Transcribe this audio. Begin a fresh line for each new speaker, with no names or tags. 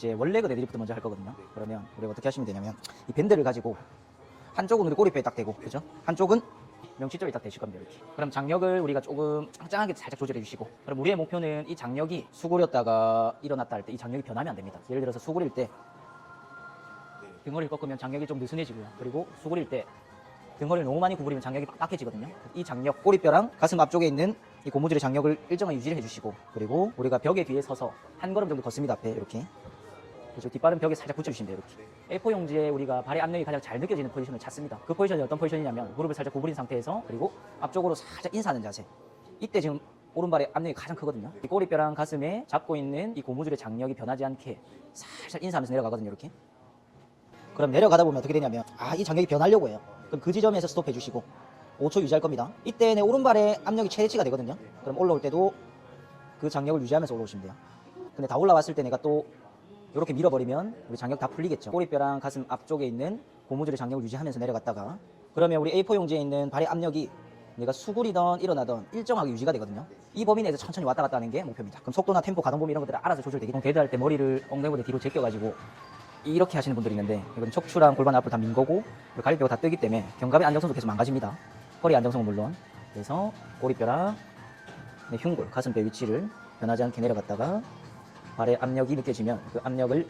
이제 원래 그 데드리프트 먼저 할 거거든요. 그러면 우리가 어떻게 하시면 되냐면 이 밴드를 가지고 한쪽은 우리 꼬리뼈에 딱 대고 그죠? 한쪽은 명치 쪽에 딱 대실 겁니다 이렇게. 그럼 장력을 우리가 조금 짱짱하게 살짝 조절해 주시고 그럼 우리의 목표는 이 장력이 수그렸다가 일어났다 할 때 이 장력이 변하면 안 됩니다. 예를 들어서 수그릴 때 등허리를 꺾으면 장력이 좀 느슨해지고요. 그리고 수그릴 때 등허리를 너무 많이 구부리면 장력이 딱딱해지거든요. 이 장력, 꼬리뼈랑 가슴 앞쪽에 있는 이 고무줄의 장력을 일정하게 유지를 해주시고 그리고 우리가 벽에 뒤에 서서 한 걸음 정도 걷습니다. 앞에 이렇게 그렇죠. 뒷발은 벽에 살짝 붙여주시면 돼요. 이렇게. A4 용지에 우리가 발의 압력이 가장 잘 느껴지는 포지션을 찾습니다. 그 포지션이 어떤 포지션이냐면 무릎을 살짝 구부린 상태에서 그리고 앞쪽으로 살짝 인사하는 자세. 이때 지금 오른발의 압력이 가장 크거든요. 이 꼬리뼈랑 가슴에 잡고 있는 이 고무줄의 장력이 변하지 않게 살짝 인사하면서 내려가거든요. 이렇게. 그럼 내려가다 보면 어떻게 되냐면 아 이 장력이 변하려고 해요. 그럼 그 지점에서 스톱해 주시고 5초 유지할 겁니다. 이때 내 오른발의 압력이 최대치가 되거든요. 그럼 올라올 때도 그 장력을 유지하면서 올라오시면 돼요. 근데 다 올라왔을 때 내가 또 이렇게 밀어버리면 우리 장력 다 풀리겠죠. 꼬리뼈랑 가슴 앞쪽에 있는 고무줄의 장력을 유지하면서 내려갔다가 그러면 우리 A4 용지에 있는 발의 압력이 내가 수굴이던 일어나던 일정하게 유지가 되거든요. 이 범위 내에서 천천히 왔다 갔다 하는 게 목표입니다. 그럼 속도나 템포, 가동 범위 이런 것들을 알아서 조절되기 데드할 때 머리를 엉덩이보다 뒤로 제껴가지고 이렇게 하시는 분들이 있는데 이건 척추랑 골반 앞을 다 민 거고 그리고 갈비뼈가 다 뜨기 때문에 견갑의 안정성도 계속 망가집니다. 허리 안정성은 물론 그래서 꼬리뼈랑 네, 흉골, 가슴뼈 위치를 변하지 않게 내려갔다가 발의 압력이 느껴지면 그 압력을